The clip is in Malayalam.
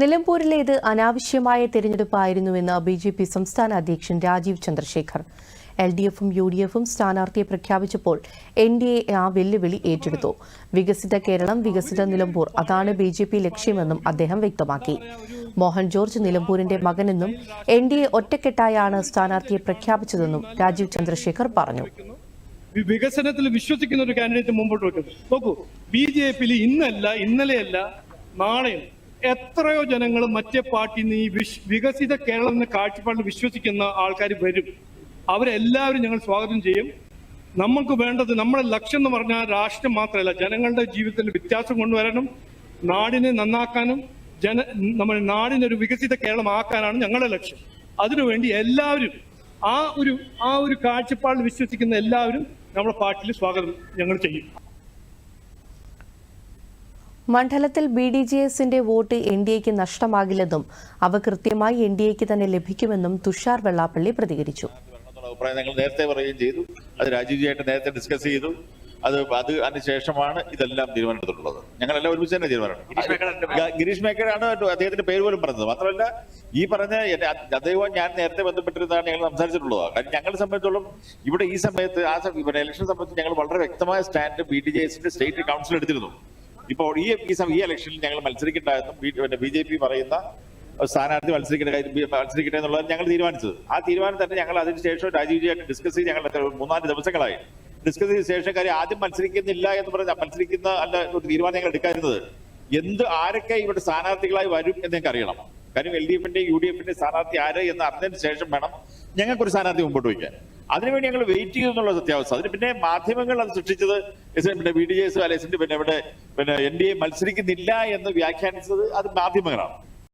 നിലമ്പൂരിലേത് അനാവശ്യമായ തെരഞ്ഞെടുപ്പായിരുന്നുവെന്ന് ബി ജെ പി സംസ്ഥാന അധ്യക്ഷൻ രാജീവ് ചന്ദ്രശേഖർ. എൽ ഡി എഫും യു ഡി എഫും സ്ഥാനാർത്ഥിയെ പ്രഖ്യാപിച്ചപ്പോൾ എൻ ഡി എ ആ വെല്ലുവിളി ഏറ്റെടുത്തു. വികസിത കേരളം വികസിത നിലമ്പൂർ അതാണ് ബി ജെ പി ലക്ഷ്യമെന്നും അദ്ദേഹം വ്യക്തമാക്കി. മോഹൻ ജോർജ് നിലമ്പൂരിന്റെ മകനെന്നും എൻ ഡി എ ഒറ്റക്കെട്ടായാണ് സ്ഥാനാർത്ഥിയെ പ്രഖ്യാപിച്ചതെന്നും രാജീവ് ചന്ദ്രശേഖർ പറഞ്ഞു. വികസനത്തിൽ വിശ്വസിക്കുന്ന ഒരു കാൻഡിഡേറ്റ് മുമ്പോട്ട് വെക്കുന്നത് നോക്കൂ ബി ജെ പിയിൽ ഇന്നല്ല ഇന്നലെയല്ല നാളെയും എത്രയോ ജനങ്ങൾ മറ്റേ പാർട്ടിയിൽ നിന്ന് ഈ വിശ്- വികസിത കേരളം എന്ന കാഴ്ചപ്പാടിൽ വിശ്വസിക്കുന്ന ആൾക്കാർ വരും. അവരെല്ലാവരും ഞങ്ങൾ സ്വാഗതം ചെയ്യും. നമ്മൾക്ക് വേണ്ടത് നമ്മുടെ ലക്ഷ്യം എന്ന് പറഞ്ഞാൽ രാഷ്ട്രം മാത്രമല്ല ജനങ്ങളുടെ ജീവിതത്തിൽ വ്യത്യാസം കൊണ്ടുവരാനും നാടിനെ നന്നാക്കാനും ജന നമ്മുടെ നാടിനെ ഒരു വികസിത കേരളം ആക്കാനാണ് ഞങ്ങളുടെ ലക്ഷ്യം. അതിനുവേണ്ടി എല്ലാവരും ആ ഒരു ആ ഒരു കാഴ്ചപ്പാടിൽ വിശ്വസിക്കുന്ന എല്ലാവരും നമ്മുടെ പാർട്ടിയിൽ സ്വാഗതം ഞങ്ങൾ ചെയ്യും. മണ്ഡലത്തിൽ ബി ഡി ജെ എസിന്റെ വോട്ട് എൻ ഡി എക്ക് നഷ്ടമാകില്ലെന്നും അവ കൃത്യമായി എൻ ഡി എക്ക് തന്നെ ലഭിക്കുമെന്നും തുഷാർ വെള്ളാപ്പള്ളി പ്രതികരിച്ചു. വരണമെന്നുള്ള അഭിപ്രായം ഞങ്ങൾ നേരത്തെ പറയുകയും ചെയ്തു. അത് രാജീവ്ജിയായിട്ട് നേരത്തെ ഡിസ്കസ് ചെയ്തു. അത് അത് അതിനുശേഷമാണ് ഇതെല്ലാം തീരുമാനമെടുത്തിട്ടുള്ളത്. ഞങ്ങളെല്ലാം ഒരുമിച്ച് തന്നെ തീരുമാനം ഗിരീഷ് മേക്കറാണ് അദ്ദേഹത്തിന്റെ പേര് പോലും പറഞ്ഞത്. മാത്രമല്ല ഈ പറഞ്ഞ അദ്ദേഹം അദ്ദേഹവും ഞാൻ നേരത്തെ ബന്ധപ്പെട്ടിരുന്നതാണ് ഞങ്ങൾ സംസാരിച്ചിട്ടുള്ളത് കാരണം ഞങ്ങളെ സംബന്ധിച്ചോളം ഇവിടെ ഈ സമയത്ത് ആ ഇലക്ഷൻ സംബന്ധിച്ച് ഞങ്ങൾ വളരെ വ്യക്തമായ സ്റ്റാൻഡ് ബി ഡി ജെ എസിന്റെ സ്റ്റേറ്റ് കൗൺസിൽ എടുത്തിരുന്നു. ഇപ്പോൾ ഈ ഈ ഇലക്ഷനിൽ ഞങ്ങൾ മത്സരിക്കണ്ടായെന്നും ബി- ജെ പി പറയുന്ന സ്ഥാനാർത്ഥി മത്സരിക്കട്ടെ മത്സരിക്കട്ടെ എന്നുള്ളത് ഞങ്ങൾ തീരുമാനിച്ചത്. ആ തീരുമാനം തന്നെ ഞങ്ങൾ അതിനുശേഷം രാജീവ്ജിയായിട്ട് ഡിസ്കസ് ചെയ്ത് ഞങ്ങൾ മൂന്നാൽ ദിവസങ്ങളായി. ഡിസ്കസ് ചെയ്ത ശേഷം കാര്യം ആദ്യം മത്സരിക്കുന്നില്ല എന്ന് പറഞ്ഞ മത്സരിക്കുന്ന അല്ല ഒരു തീരുമാനം ഞങ്ങൾ എടുക്കാതിരുന്നത്. എന്ത് ആരൊക്കെ ഇവിടെ സ്ഥാനാർത്ഥികളായി വരും എന്ന് ഞങ്ങൾക്ക് അറിയണം. കാര്യം എൽ ഡി എഫിന്റെ യു ഡി എഫിന്റെ സ്ഥാനാർത്ഥി ആര് എന്ന് അറിഞ്ഞതിന് ശേഷം വേണം ഞങ്ങൾക്കൊരു സ്ഥാനാർത്ഥി മുമ്പോട്ട് വയ്ക്കാൻ. അതിനുവേണ്ടി ഞങ്ങൾ വെയിറ്റ് ചെയ്തു എന്നുള്ള സത്യാവസ്ഥ അതിന് പിന്നെ മാധ്യമങ്ങൾ അത് സൃഷ്ടിച്ചത് പിന്നെ ബി ഡി ജെ എസ് അല്ലെ പിന്നെ ഇവിടെ പിന്നെ എൻ ഡി എ മത്സരിക്കുന്നില്ല എന്ന് വ്യാഖ്യാനിച്ചത് അത് മാധ്യമങ്ങളാണ്.